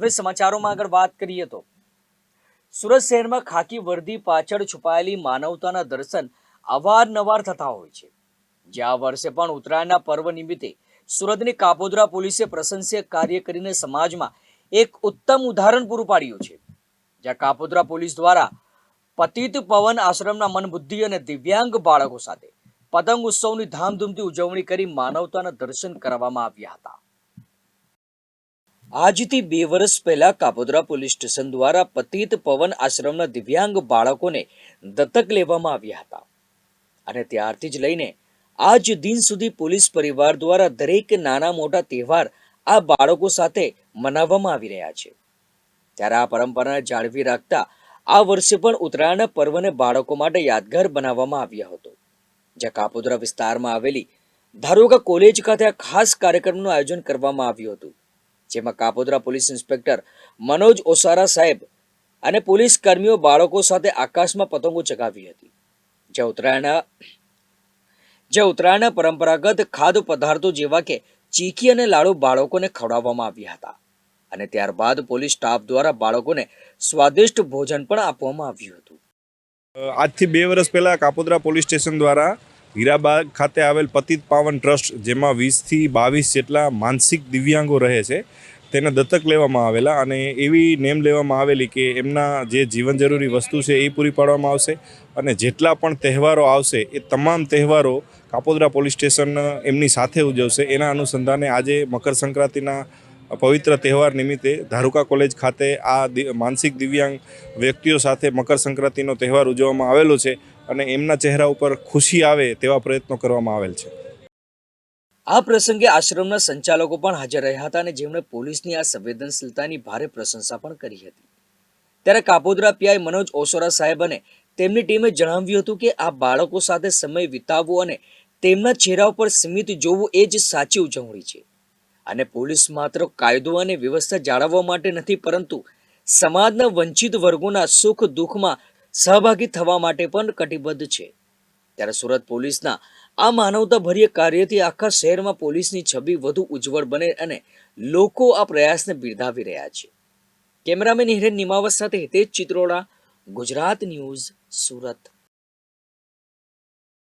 હવે સમાચારોમાં આગળ વાત કરીએ તો. સુરત શહેરમાં ખાકી વર્દી પાછળ છુપાયેલી માનવતાના દર્શન અવારનવાર થતા હોય છે. જે આ વર્ષે પણ ઉત્તરાયણના પર્વ નિમિત્તે સુરતની કાપોદ્રા પોલીસે પ્રશંસનીય કાર્ય કરીને સમાજમાં એક ઉત્તમ ઉદાહરણ પૂરું પાડ્યું છે. જ્યાં કાપોદ્રા પોલીસ દ્વારા પતિત પવન આશ્રમના મનબુદ્ધિ અને દિવ્યાંગ બાળકો સાથે પતંગ ઉત્સવની ધામધૂમથી ઉજવણી કરી માનવતાના દર્શન કરવામાં આવ્યા હતા. આજથી બે વર્ષ પહેલા કાપોદ્રા પોલીસ સ્ટેશન દ્વારા પતિત પવન આશ્રમના દિવ્યાંગ બાળકોને દત્તક લેવામાં આવ્યા હતા. અને ત્યારથી જ લઈને આજ દિન સુધી પોલીસ પરિવાર દ્વારા દરેક નાના મોટા તહેવાર આ બાળકો સાથે મનાવવામાં આવી રહ્યા છે. ત્યારે આ પરંપરાને જાળવી રાખતા આ વર્ષે પણ ઉત્તરાયણ પર્વને બાળકો માટે યાદગાર બનાવવામાં આવ્યો હતો. જ્યાં કાપોદ્રા વિસ્તારમાં આવેલી ધારોકા કોલેજ ખાતે આ ખાસ કાર્યક્રમનું આયોજન કરવામાં આવ્યું હતું. જેમાં કાપોદ્રા પોલીસ ઇન્સ્પેક્ટર મનોજ ઓસારા સાહેબ અને પોલીસ કર્મીઓ બાળકો સાથે આકાશમાં પતંગો ચગાવી હતી. જે ઉત્તરાયણના જે ઉત્તરાયણના પરંપરાગત ખાદ્ય પદાર્થો જેવા કે ચીકી અને લાડુ બાળકોને ખવડાવવામાં આવ્યા હતા. અને ત્યારબાદ પોલીસ સ્ટાફ દ્વારા બાળકોને સ્વાદિષ્ટ ભોજન પણ આપવામાં આવ્યું હતું. આજથી બે વર્ષ પહેલાં કાપોદ્રા પોલીસ સ્ટેશન દ્વારા હીરાબાગ ખાતે આવેલ પતિત પાવન ટ્રસ્ટ, જેમાં વીસથી બાવીસ જેટલા માનસિક દિવ્યાંગો રહે છે, તેને દત્તક લેવામાં આવેલા અને એવી નેમ લેવામાં આવેલી કે એમના જે જીવન જરૂરી વસ્તુ છે એ પૂરી પાડવામાં આવશે અને જેટલા પણ તહેવારો આવશે એ તમામ તહેવારો કાપોદરા પોલીસ સ્ટેશન એમની સાથે ઉજવશે. એના અનુસંધાને આજે મકર સંક્રાંતિના પવિત્ર તહેવાર નિમિત્તે ધારુકા કોલેજ ખાતે આ માનસિક દિવ્યાંગ વ્યક્તિઓ સાથે મકર સંક્રાંતિનો તહેવાર ઉજવવામાં આવેલો છે. અને એમના ચહેરા ઉપર ખુશી આવે તેવા પ્રયત્નો કરવામાં આવેલ છે. આ પ્રસંગે આશ્રમના સંચાલકો પણ હાજર રહ્યા હતા અને જેમણે પોલીસની આ સંવેદનશીલતાની ભારે પ્રશંસા પણ કરી હતી. ત્યારે કાપોદરા પીઆઈ મનોજ ઓસોરા સાહેબ અને તેમની ટીમે જણાવ્યું હતું કે આ બાળકો સાથે સમય વિતાવવો અને તેમના ચહેરા ઉપર સ્મિત જોવું એ જ સાચી ઉજવણી છે. અને પોલીસ માત્ર કાયદો અને વ્યવસ્થા જાળવવા માટે નથી, પરંતુ સમાજના વંચિત વર્ગોના સુખ દુઃખમાં સહભાગી થવા માટે પણ કટિબદ્ધ છે. ત્યારે સુરત પોલીસના આ માનવતાભર્ય કાર્યથી આખા શહેરમાં પોલીસની છબી વધુ ઉજ્જવળ બને અને લોકો આ પ્રયાસને બિરદાવી રહ્યા છે. કેમેરામેન હિરેન નિમાવત સાથે હિતેશ ચિત્રોડા, ગુજરાત ન્યૂઝ સુરત.